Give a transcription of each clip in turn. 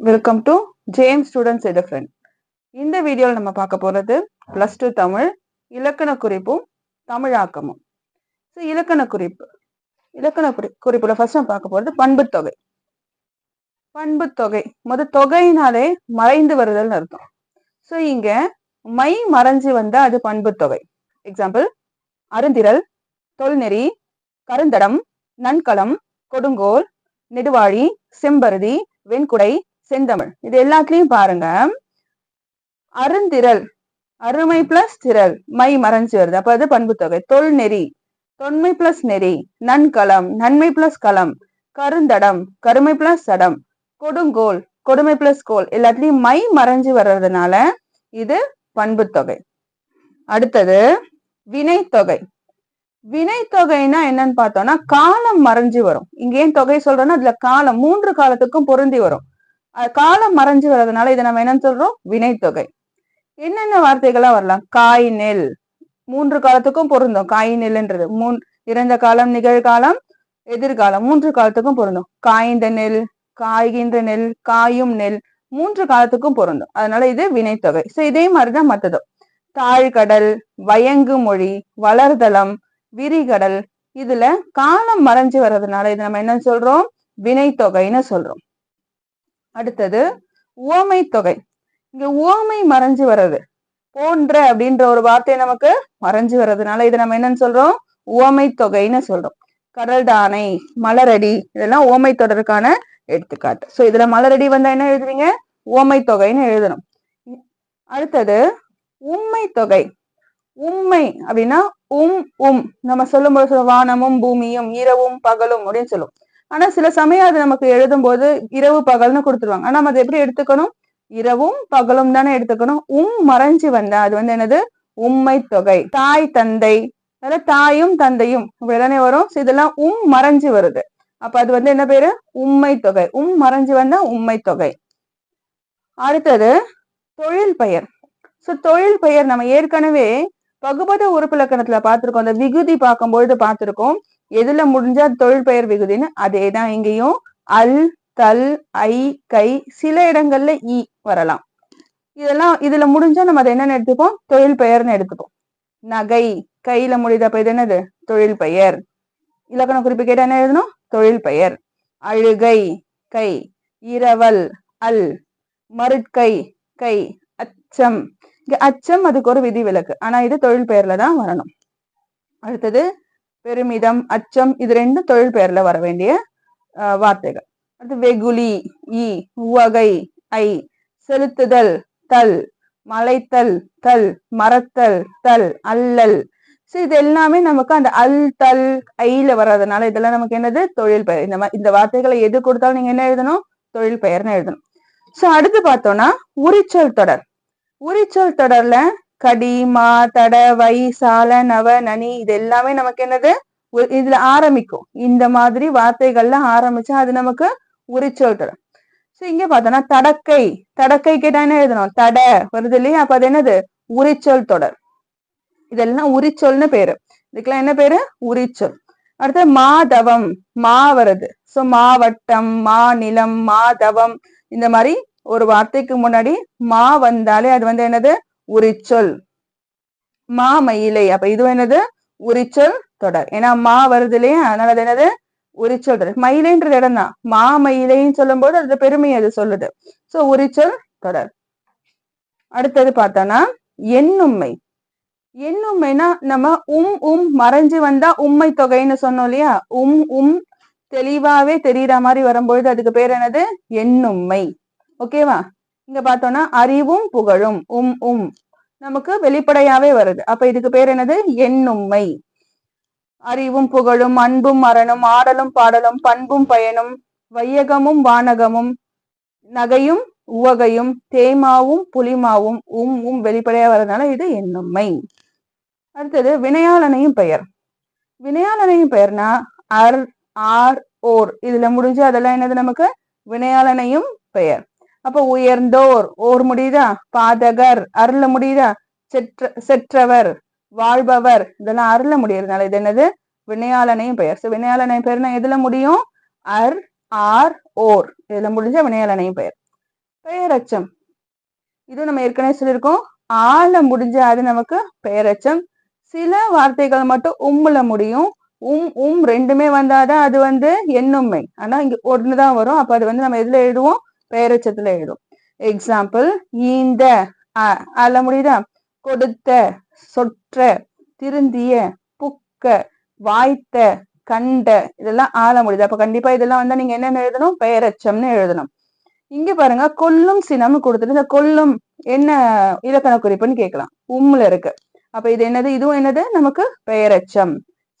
Welcome to gem students எடு friend இந்த வீடியோவில் நம்ம பார்க்க போகிறது ப்ளஸ் டூ தமிழ் இலக்கண குறிப்பும் தமிழாக்கமும். ஸோ இலக்கண குறிப்பு இலக்கண குறி குறிப்பில் ஃபர்ஸ்ட் நம்ம பார்க்க போகிறது பண்புத்தொகை பண்புத்தொகை முத தொகையினாலே மறைந்து வருதல்னு அர்த்தம். ஸோ இங்கே மை மறைஞ்சு வந்தால் அது பண்புத்தொகை எக்ஸாம்பிள் அருந்திரல் தொல்நெறி கருந்தடம் நன்களம் கொடுங்கோல் நெடுவாழி செம்பருதி வெண்குடை செந்தமிழ். இது எல்லாத்துலயும் பாருங்க. அருந்திரல் அருமை பிளஸ் திரள். மை மறைஞ்சு வருது. அப்ப அது பண்புத்தொகை தொல் நெறி. தொன்மை பிளஸ் நெறி. நன்களம் நன்மை பிளஸ் களம். கருந்தடம். கருமை பிளஸ் சடம். கொடுங்கோல். கொடுமை பிளஸ் கோல். எல்லாத்துலயும் மை மறைஞ்சு வர்றதுனால இது பண்புத்தொகை அடுத்தது வினைத்தொகை வினைத்தொகைனா என்னன்னு பார்த்தோம்னா காலம் மறைஞ்சு வரும். இங்க ஏன் தொகை சொல்றோம்னா அதுல காலம் மூன்று காலத்துக்கும் பொருந்தி வரும். காலம் மறைஞ்சு வர்றதுனால இதை நம்ம என்னன்னு சொல்றோம்? வினைத்தொகை. என்னென்ன வார்த்தைகளா வரலாம்? காய் நெல் மூன்று காலத்துக்கும் பொருந்தும். காய் நெல்ன்றது மூன் இறந்த காலம் நிகழ்காலம் எதிர்காலம். மூன்று காலத்துக்கும் பொருந்தும். காய்ந்த நெல் காய்கின்ற நெல் காயும் நெல் மூன்று காலத்துக்கும் பொருந்தும். அதனால இது வினைத்தொகை. ஸோ இதே மாதிரிதான் மற்றதும் தாழ்கடல் வயங்கு மொழி வளர்தலம் விரிகடல் இதுல காலம் மறைஞ்சு வர்றதுனால இது நம்ம என்ன சொல்றோம்? வினைத்தொகைன்னு சொல்றோம். அடுத்தது உவமை தொகை. இங்க உவமை மறைஞ்சு வர்றது. போன்ற அப்படின்ற ஒரு வார்த்தை நமக்கு மறைஞ்சு வர்றதுனால இதை நம்ம என்னன்னு சொல்றோம்? உவமை தொகைன்னு சொல்றோம். கடல்தானை மலரடி இதெல்லாம் உவமை தொடருக்கான எடுத்துக்காட்டு. சோ இதுல மலரடி வந்தா என்ன எழுதுறீங்க? உவமை தொகைன்னு எழுதணும். அடுத்தது உண்மை தொகை. உண்மை அப்படின்னா உம் உம். நம்ம சொல்லும்போது சொல்லுவோம், வானமும் பூமியும் இரவும் பகலும் அப்படின்னு சொல்லுவோம். ஆனா சில சமயம் அது நமக்கு எழுதும் போது இரவு பகல்னு கொடுத்துருவாங்க. ஆனா நம்ம அதை எப்படி எடுத்துக்கணும்? இரவும் பகலும் தானே எடுத்துக்கணும். உம் மறைஞ்சு வந்த அது வந்து என்னது? உண்மை தொகை. தாய் தந்தை. அதாவது தாயும் தந்தையும். இப்படிதானே வரும்? இதெல்லாம் உம் மறைஞ்சு வருது. அப்ப அது வந்து என்ன பேரு? உண்மை தொகை. உம் மறைஞ்சு வந்தா உண்மை தொகை. அடுத்தது தொழில் பெயர். சோ தொழில் பெயர் நம்ம ஏற்கனவே பகுபத உறுப்பிலக்கணத்துல பார்த்திருக்கோம். அந்த விகுதி பார்க்கும்பொழுது பார்த்திருக்கோம். எதுல முடிஞ்சா தொழில் பெயர் விகுதின்னு அதேதான் இங்கேயும் அல் தல் ஐ கை சில இடங்கள்ல இ வரலாம். இதெல்லாம் இதுல முடிஞ்சா நம்ம அதை என்னன்னு எடுத்துப்போம்? தொழில் பெயர்னு எடுத்துப்போம். நகை கையில முடியுது அப்ப இது என்னது? தொழில் பெயர். இலக்கண குறிப்பு கேட்டா என்ன எழுதணும்? தொழில் பெயர். அழுகை கை. இரவல் அல். மருட்கை கை. அச்சம். இங்க அச்சம் அதுக்கு ஒரு விதி விலக்கு ஆனா இது தொழில் பெயர்ல தான் வரணும். அடுத்தது பெருமிதம் அச்சம் இது ரெண்டும் தொழில் பெயர்ல வர வேண்டிய வார்த்தைகள். அடுத்து வெகுளி ஈ உவகை ஐ செலுத்துதல் தல் மலைத்தல் தல் மறத்தல் தல் அல்லல். ஸோ இது எல்லாமே நமக்கு அந்த அல் தல் ஐல வர்றதுனால இதெல்லாம் நமக்கு என்னது? தொழில் பெயர். இந்த மாதிரி இந்த வார்த்தைகளை எது கொடுத்தாலும் நீங்க என்ன எழுதணும்? தொழில் பெயர்னு எழுதணும். ஸோ அடுத்து பார்த்தோம்னா உரிச்சொல் தொடர். உரிச்சொல் தொடர்ல கடி மா தட வை சால நவ நனி இது எல்லாமே நமக்கு என்னது? உ- இதுல ஆரம்பிக்கும். இந்த மாதிரி வார்த்தைகள்ல ஆரம்பிச்சா அது நமக்கு உரிச்சொல் தொடர் சோ இங்க பார்த்தோம்னா தடக்கை. தடக்கை கேட்டா என்ன எழுதணும்? தட வருது இல்லையா? அப்ப அது என்னது? உரிச்சொல் தொடர். இதெல்லாம் உரிச்சொல்னு பேரு. இதுக்கெல்லாம் என்ன பேரு? உரிச்சொல். அடுத்து மாதவம். மா வருது. சோ மாவட்டம் மாநிலம் மாதவம். இந்த மாதிரி ஒரு வார்த்தைக்கு முன்னாடி மா வந்தாலே அது வந்து என்னது? உரிச்சொல். மா மயிலை அப்ப இது என்னது? உரிச்சொல் தொடர். ஏன்னா மா வருது இல்லையா? அதனால அது என்னது? உரிச்சொல் தொடர். மயிலைன்றது இடம் தான் மா மயிலைன்னு சொல்லும் போது அது பெருமை அது சொல்லுது. சோ உரிச்சொல் தொடர். அடுத்தது பார்த்தோம்னா எண்ணும்மை எண்ணும்மைனா நம்ம உம் உம் மறைஞ்சு வந்தா உண்மை தொகைன்னு சொன்னோம் இல்லையா? உம் உம் தெளிவாவே தெரியற மாதிரி வரும்பொழுது அதுக்கு பேர் என்னது? எண்ணும்மை ஓகேவா இங்க பார்த்தோம்னா அறிவும் புகழும். உம் உம். நமக்கு வெளிப்படையாவே வருது. அப்ப இதுக்கு பேர் என்னது? எண்ணும்மை அறிவும் புகழும் அன்பும் மரணம் ஆடலும் பாடலும் பண்பும் பயனும் வையகமும் வானகமும் நகையும் உவகையும் தேமாவும் புலிமாவும் உம் உம் வெளிப்படையா வரதுனால இது எண்ணும்மை அடுத்தது வினையாளனையும் பெயர். வினையாளனையும் பெயர்னா அர் ஆர் ஓர். இதுல முடிஞ்சு அதெல்லாம் என்னது நமக்கு? வினையாளனையும் பெயர். அப்ப உயர்ந்தோர் ஓர் முடியுதா? பாதகர் அருள முடியுதா? செற்ற செற்றவர் வாழ்பவர். இதெல்லாம் அருள முடியறதுனால இது என்னது? வினையாளனையும் பெயர். So, வினையாளனை பெயர்னா எதுல முடியும்? அர் ஆர் ஓர். இதுல முடிஞ்ச வினையாளனையும் பெயர். பெயரச்சம். இது நம்ம ஏற்கனவே சொல்லியிருக்கோம். ஆல முடிஞ்ச அது நமக்கு பெயரச்சம். சில வார்த்தைகள் மட்டும் உம்முல முடியும். உம் உம் ரெண்டுமே வந்தாதான் அது வந்து என்னும்மை ஆனா இங்க ஒண்ணுதான் வரும். அப்ப அது வந்து நம்ம எதுல எழுதுவோம்? பெயரச்சத்துல எழுதும். எக்ஸாம்பிள் ஈந்த அ- முடியுதா? கொடுத்த சொற்ற திருந்திய புக்க வாய்த்த கண்ட இதெல்லாம் ஆள முடியுது. அப்ப கண்டிப்பா இதெல்லாம் வந்து நீங்க என்னென்ன எழுதணும்? பெயரச்சம்னு எழுதணும். இங்க பாருங்க கொல்லும் சினம் கொடுத்துட்டு இந்த கொல்லும் என்ன இலக்கண குறிப்புன்னு கேட்கலாம். உம்முல இருக்கு. அப்ப இது என்னது? இதுவும் என்னது? நமக்கு பெயரச்சம்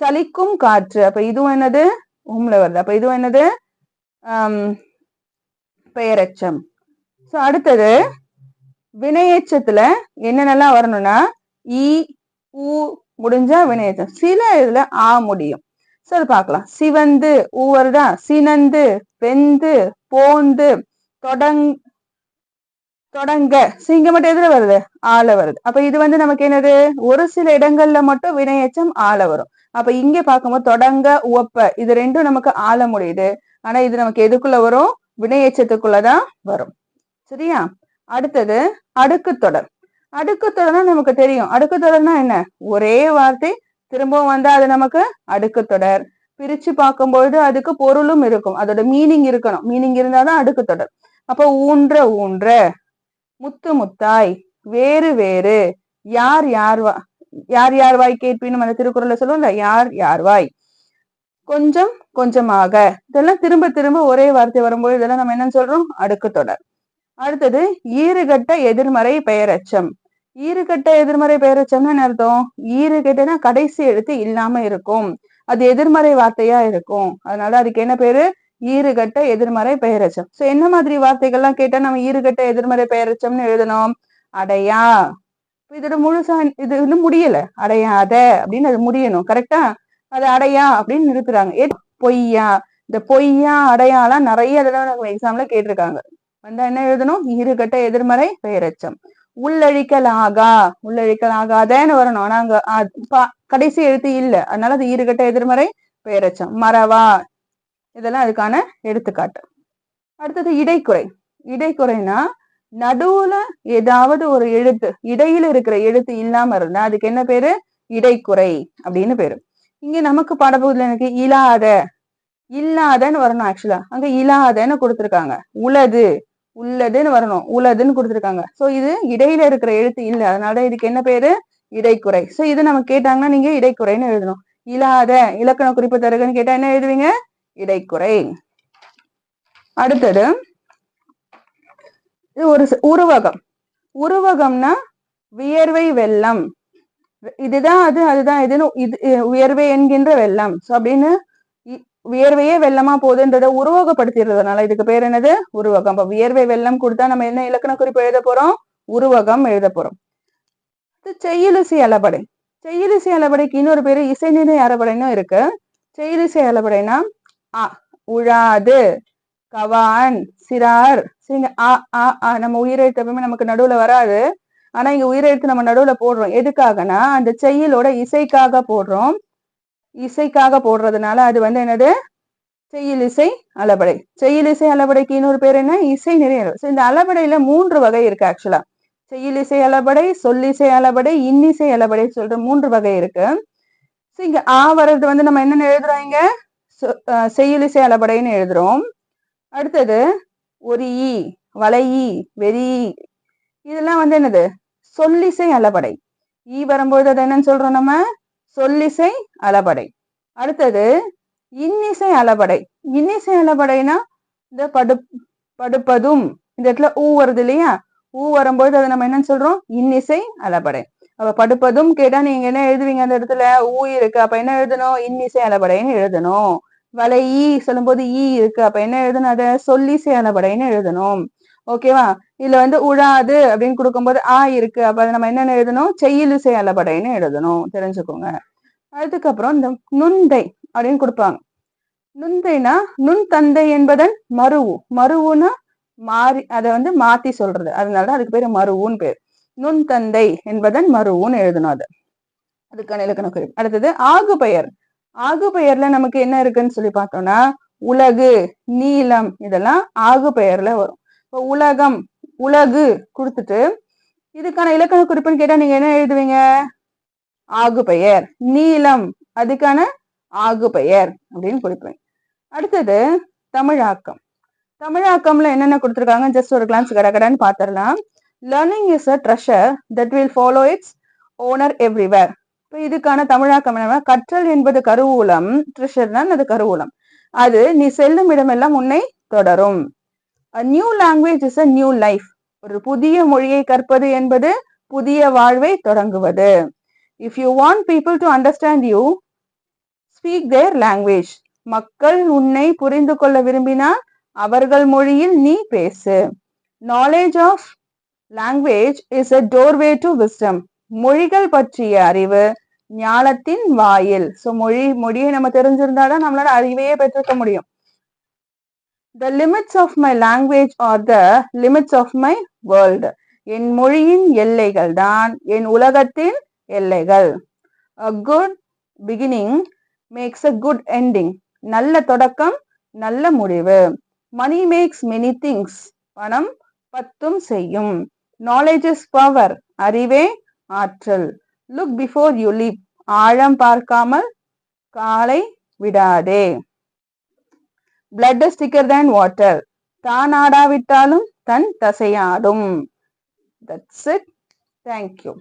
சலிக்கும் காற்று. அப்ப இதுவும் என்னது? உம்ல வருது. அப்ப இதுவும் என்னது? ஆஹ் பெயரச்சம். சோ அடுத்தது வினையச்சத்துல என்னென்னலாம் வரணும்னா இ ஊ முடிஞ்சா வினையச்சம் சில இதுல ஆ முடியும். சோ அது பார்க்கலாம். சிவந்து ஊ வருதா? சினந்து வெந்து போந்து தொடங் தொடங்க. சிங்க மட்டும் எதுல வருது? ஆல வருது. அப்ப இது வந்து நமக்கு என்னது? ஒரு சில இடங்கள்ல மட்டும் வினையச்சம் ஆல வரும். அப்ப இங்க பார்க்கும்போது தொடங்க உவப்ப. இது ரெண்டும் நமக்கு ஆள முடியுது. ஆனா இது நமக்கு எதுக்குள்ள வரும்? வினையச்சத்துக்குள்ளதான் வரும். சரியா? அடுத்தது அடுக்கு தொடர். அடுக்கு தொடர்னா நமக்கு தெரியும். அடுக்கு தொடர்னா என்ன? ஒரே வார்த்தை திரும்பவும் வந்தா அது நமக்கு அடுக்கு தொடர். பிரிச்சு பார்க்கும்பொழுது அதுக்கு பொருளும் இருக்கும். அதோட மீனிங் இருக்கணும். மீனிங் இருந்தாதான் அடுக்கு தொடர். அப்ப ஊன்ற ஊன்ற. முத்து முத்தாய். வேறு வேறு. யார் யார் வா யார் யார் வாய் கேட்பின்னு அந்த திருக்குறள்ல சொல்லுவோம்ல யார் யார் வாய். கொஞ்சம் கொஞ்சமாக. இதெல்லாம் திரும்ப திரும்ப ஒரே வார்த்தை வரும்போது இதெல்லாம் நம்ம என்ன சொல்றோம்? அடுக்கு தொடர். அடுத்தது ஈறுகட்ட எதிர்மறை பெயரச்சம். ஈறுகட்ட எதிர்மறை பெயரச்சம்னா என்ன அர்த்தம்? ஈறுகட்டனா கடைசி எழுத்து இல்லாம இருக்கும். அது எதிர்மறை வார்த்தையா இருக்கும். அதனால அதுக்கு என்ன பேரு? ஈறுகட்ட எதிர்மறை பெயரச்சம். சோ என்ன மாதிரி வார்த்தைகள்லாம் கேட்டா நம்ம ஈறுகட்ட எதிர்மறை பெயரச்சம்னு எழுதணும்? அடையா. இப்ப இதோட முழுசா இது இன்னும் முடியல. அடையாத அப்படின்னு அது முடியணும். கரெக்டா அது அடையா அப்படின்னு நிறுத்துறாங்க. ஏ பொய்யா. இந்த பொய்யா அடையாலாம் நிறைய தடவை நம்ம எக்ஸாம்ல கேட்டிருக்காங்க. வந்தா என்ன எழுதணும்? இருகட்ட எதிர்மறை பெயரச்சம். உள்ளழிக்கல் ஆகா உள்ளழிக்கல் ஆகாதேன்னு வரணும். ஆனா அங்க கடைசி எழுத்து இல்ல. அதனால அது ஈறுகட்ட எதிர்மறை பெயரச்சம். மறவா. இதெல்லாம் அதுக்கான எடுத்துக்காட்டு. அடுத்தது இடைக்குறை. இடைக்குறைனா நடுவுல ஏதாவது ஒரு எழுத்து இடையில இருக்கிற எழுத்து இல்லாம இருந்தா அதுக்கு என்ன பேரு? இடைக்குறை அப்படின்னு பேரு. இங்க நமக்கு பாடப்பகுதியில் எனக்கு இல்லாத இல்லாதன்னு வரணும் ஆக்சுவலா அங்க இல்லாதன்னு கொடுத்துருக்காங்க. உளது. உள்ளதுன்னு வரணும். உளதுன்னு கொடுத்துருக்காங்க. சோ இது இடையில இருக்கிற எழுத்து இல்லை. அதனால இதுக்கு என்ன பேரு? இடைக்குறை. சோ இது நம்ம கேட்டாங்கன்னா நீங்க இடைக்குறைன்னு எழுதணும். இல்லாத இலக்கண குறிப்பு தருகன்னு கேட்டா என்ன எழுதுவீங்க? இடைக்குறை. அடுத்தது இது ஒரு உருவகம். உருவகம்னா வியர்வை வெள்ளம். இதுதான் அது அதுதான் இதுன்னு இது உயர்வே உயர்வை என்கின்ற வெள்ளம். சோ அப்படின்னு இ- வியர்வையே வெள்ளமா போகுதுன்றத உருவகப்படுத்திடுறதுனால இதுக்கு பேர் என்னது? உருவகம். அப்ப வியர்வை வெள்ளம் கொடுத்தா நம்ம என்ன இலக்கண குறிப்பு எழுத போறோம்? உருவகம் எழுத போறோம். இது அலபடை அளபடை. அலபடைக்கு அளபடைக்கு இன்னொரு பேரு இசைநிலை அறபடைன்னு இருக்கு. செய்யுளிசை அலபடைனா அ உழாது கவான் சிறார் சரிங்க ஆ ஆ ஆ நம்ம உயிரை எப்பவுமே நமக்கு நடுவுல வராது. ஆனா இங்க உயிரெழுத்து நம்ம நடுவுல போடுறோம். எதுக்காகனா அந்த செய்யலோட இசைக்காக போடுறோம். இசைக்காக போடுறதுனால அது வந்து என்னது? செய்யுள் இசை அளபடை. செய்யில் இசை அளபடைக்கு இன்னொரு பேர் என்ன? இசை நிறைய இந்த அளபடையில மூன்று வகை இருக்கு ஆக்சுவலா செய்யுள் இசை அளபடை சொல்லிசை அளபடை இன்னிசை அளபடை சொல்ற மூன்று வகை இருக்கு. So, இங்க ஆ வர்றது வந்து நம்ம என்னென்ன எழுதுறோம் இங்க? சொ- அஹ் அளபடைன்னு எழுதுறோம். அடுத்தது ஒரு ஈ வளையி வெறி இதெல்லாம் வந்து என்னது? சொல்லிசை அளபடை. ஈ வரும்போது அது என்னன்னு சொல்றோம் நம்ம? சொல்லிசை அளபடை. அடுத்தது இன்னிசை அளபடை. இன்னிசை அளபடைனா இந்த படு படுப்பதும் இந்த இடத்துல ஊ வருது இல்லையா? ஊ வரும்போது அதை நம்ம என்னன்னு சொல்றோம்? இன்னிசை அளபடை. அப்ப படுப்பதும் கேட்டா நீங்க என்ன எழுதுவீங்க அந்த இடத்துல? ஊ இருக்கு. அப்ப என்ன எழுதணும்? இன்னிசை அளபடைன்னு எழுதணும். வலை ஈ சொல்லும்போது ஈ இருக்கு. அப்ப என்ன எழுதணும் அதை? சொல்லிசை அளபடைன்னு எழுதணும். ஓகேவா இதுல வந்து உழாது அப்படின்னு கொடுக்கும்போது ஆ இருக்கு. அப்ப நம்ம என்னென்ன எழுதணும்? செய்யுளிசை அலபடைன்னு எழுதணும். தெரிஞ்சுக்கோங்க. அதுக்கப்புறம் இந்த நுந்தை அப்படின்னு கொடுப்பாங்க. நுந்தைனா நுண் தந்தை என்பதன் மருவு. மருவுனா மாறி அதை வந்து மாத்தி சொல்றது. அதனால அதுக்கு பேரு மருவுன்னு பேர். நுண் தந்தை என்பதன் மருவுன்னு எழுதணும் அது. அதுக்கான இலக்கண குறிப்பு. அடுத்தது ஆகு பெயர். ஆகு பெயர்ல நமக்கு என்ன இருக்குன்னு சொல்லி பார்த்தோம்னா உலகு நீளம் இதெல்லாம் ஆகு பெயர்ல வரும். இப்போ உலகம் உலகு கொடுத்துட்டு இதுக்கான இலக்கண குறிப்புன்னு கேட்டா நீங்க என்ன எழுதுவீங்க? ஆகு பெயர். நீளம் அதுக்கான ஆகு பெயர் அப்படின்னு கொடுப்பேன். அடுத்தது தமிழாக்கம். தமிழாக்கம்ல என்னென்ன கொடுத்துருக்காங்க? ஜஸ்ட் ஒரு கிளான்ஸ் கடகடன்னு பார்த்துடலாம் learning is a treasure that will follow its owner everywhere இப்போ இதுக்கான தமிழாக்கம் என்ன கற்றல் என்பது கருவூலம். ட்ரெஷர் தான் அது கருவூலம். அது நீ செல்லும் இடமெல்லாம் உன்னை தொடரும். New language is a new life ஒரு புதிய மொழியை கற்பது என்பது புதிய வாழ்வை தொடங்குவது. If you want people to understand you speak their language மக்கள் உன்னை புரிந்து கொள்ள விரும்பினால் அவர்கள் மொழியில் நீ பேசு. Knowledge of language is a doorway to wisdom மொழிகள் பற்றிய அறிவு ஞானத்தின் வாயில். ஸோ மொழி மொழியை நம்ம தெரிஞ்சிருந்தாதான் நம்மளால அறிவையே பெற்றிருக்க முடியும். The limits of my language are the limits of my world என் மொழியின் எல்லைகள் தான் என் உலகத்தின் எல்லைகள். A good beginning makes a good ending நல்ல தொடக்கம் நல்ல முடிவு. மணி மேக்ஸ் மெனி திங்ஸ் பணம் பத்தும் செய்யும். நாலேஜ் இஸ் பவர் அறிவே ஆற்றல். லுக் பிஃபோர் யூ லீப் ஆழம் பார்க்காமல் காலை விடாதே. பிளட் இஸ் திக்கர் தேன் வாட்டர் தான் ஆடாவிட்டாலும் தன் தசையாடும். That's it thank you